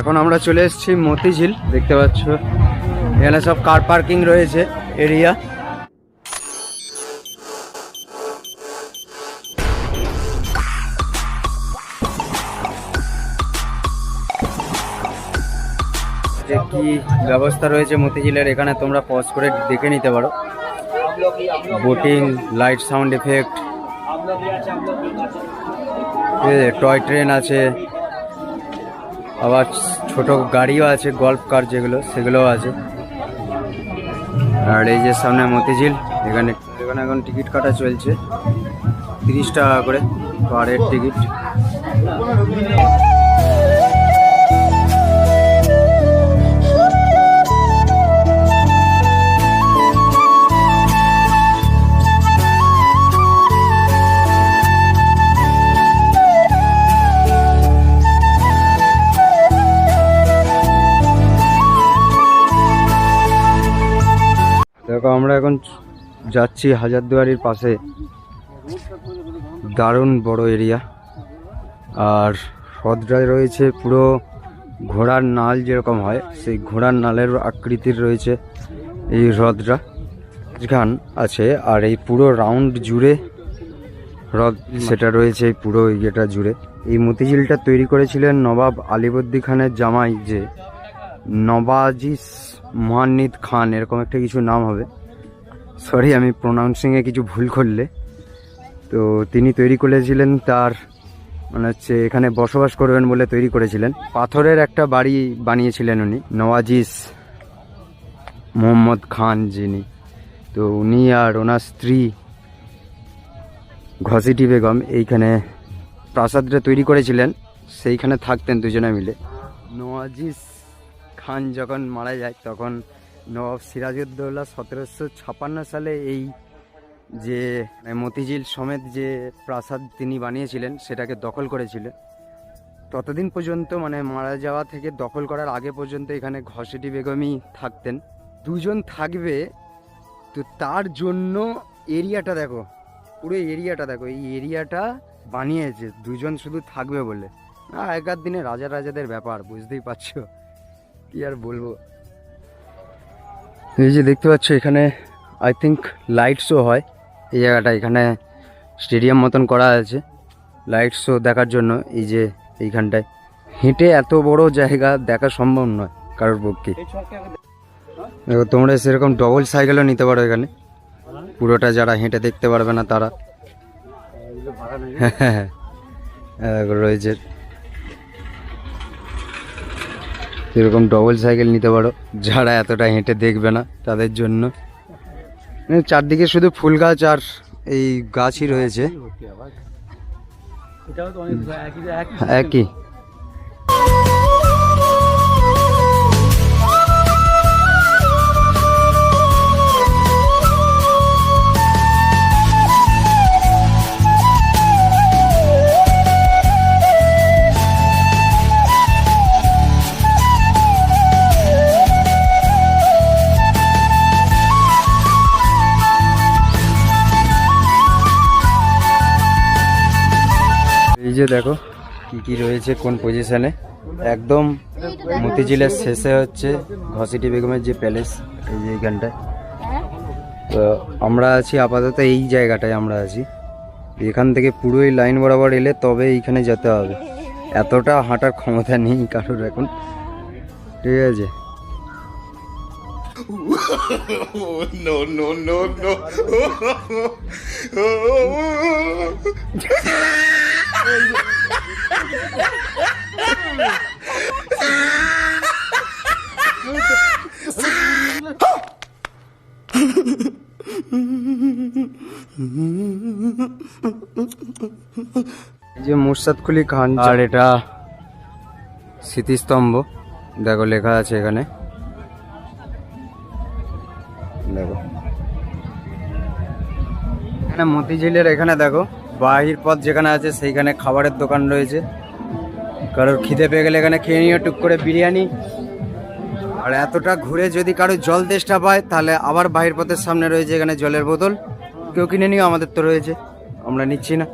এখন আমরা চলে এসেছি মতিঝিল, দেখতে পাচ্ছ। এখানে সব কার পার্কিং রয়েছে এরিয়া কি ব্যবস্থা রয়েছে মতিঝিলের, এখানে তোমরা পজ করে দেখে নিতে পারো। Boating light sound effect toy train আছে। আবার ছোট গাড়িও আছে গল্ফ কার যেগুলো, সেগুলোও আছে। আর এই যে সামনে মতিঝিল, এখানে এখানে এখন টিকিট কাটা চলছে। তিরিশ টাকা করে পারের টিকিট দেখো, আমরা এখন যাচ্ছি হাজারদুয়ারির পাশে। দারুণ বড় এরিয়া। আর হ্রদটায় রয়েছে পুরো ঘোড়ার নাল যেরকম হয়, সেই ঘোড়ার নালের আকৃতির রয়েছে এই হ্রদটা। যেখান আছে, আর এই পুরো রাউন্ড জুড়ে হ্রদ সেটা রয়েছে পুরো ইয়েটা জুড়ে। এই মতিঝিলটা তৈরি করেছিলেন নবাব আলিবর্দি খানের জামাই যে নবাজিস মোহান্নিদ খান, এরকম একটা কিছু নাম হবে। সরি আমি প্রোনাউন্সিংয়ে কিছু ভুল করলে। তো তিনি তৈরি করেছিলেন তার মানে হচ্ছে এখানে বসবাস করবেন বলে তৈরি করেছিলেন। পাথরের একটা বাড়ি বানিয়েছিলেন উনি, নওয়াজিস মোহাম্মদ খান যিনি। তো উনি আর ওনার স্ত্রী ঘসিটি বেগম এইখানে প্রাসাদটা তৈরি করেছিলেন, সেইখানে থাকতেন দুজনে মিলে। নওয়াজিস খান যখন মারা যায়, তখন নবাব সিরাজউদ্দৌলা সতেরোশো ছাপান্ন সালে এই যে মতিঝিল সমেত যে প্রাসাদ তিনি বানিয়েছিলেন, সেটাকে দখল করেছিলেন। ততদিন পর্যন্ত মানে মারা যাওয়া থেকে দখল করার আগে পর্যন্ত এখানে ঘসেটি বেগমই থাকতেন। দুজন থাকবে, তো তার জন্য এরিয়াটা দেখো, পুরো এরিয়াটা দেখো, এই এরিয়াটা বানিয়েছে, দুজন শুধু থাকবে বলে। আগেকার দিনে রাজা রাজাদের ব্যাপার, বুঝতেই পারছ? কি আর বলব? এই যে দেখতে পাচ্ছ এখানে আই থিঙ্ক লাইট শো হয়। এই জায়গাটা এখানে স্টেডিয়াম মতন করা আছে। লাইট শো দেখার জন্য এই যে এইখানটায়। হেঁটে এত বড় জায়গা দেখা সম্ভব নয় কারোর পক্ষে। দেখো, তোমরা সেরকম ডবল সাইকেলও নিতে পারো এখানে। পুরোটা যারা হেঁটে দেখতে পারবে না তারা। হ্যাঁ হ্যাঁ দেখো রয়েছে। এরকম ডবল সাইকেল নিতে পারো। যারা এতটা হেঁটে দেখবে না তাদের জন্য। মানে চারদিকে শুধু ফুল গাছ আর এই গাছই রয়েছে। একই। যে দেখো কি কি রয়েছে কোন পজিশনে একদম মতিঝিলের শেষে হচ্ছে ঘসিটি বেগমের যে প্যালেস এই যে এইখানটায়। তো আমরা আছি আপাতত এই জায়গাটায় আমরা আছি। এখান থেকে পুরোই লাইন বরাবর এলে তবে এইখানে যেতে হবে। এতটা হাঁটার ক্ষমতা নেই কারোর এখন। ঠিক আছে। No, no, no, no. যে মুর্শাদকুলি খান আর এটা স্মৃতিস্তম্ভ। দেখো লেখা আছে এখানে। দেখো। এখানে মতিঝিলের এখানে দেখো। বাহির পথ যেখানে আছে, সেইখানে খাবারের দোকান রয়েছে। কারোর খিদে পেয়ে গেলে এখানে খেয়ে নিও, টুক করে বিরিয়ানি। আর এতটা ঘুরে যদি কারও জল তেষ্টা পায়, তাহলে আবার বাহির পথের সামনে রয়েছে এখানে জলের বোতল। কেউ কিনে নিও, আমাদের তো রয়েছে। আমরা নিচ্ছি না।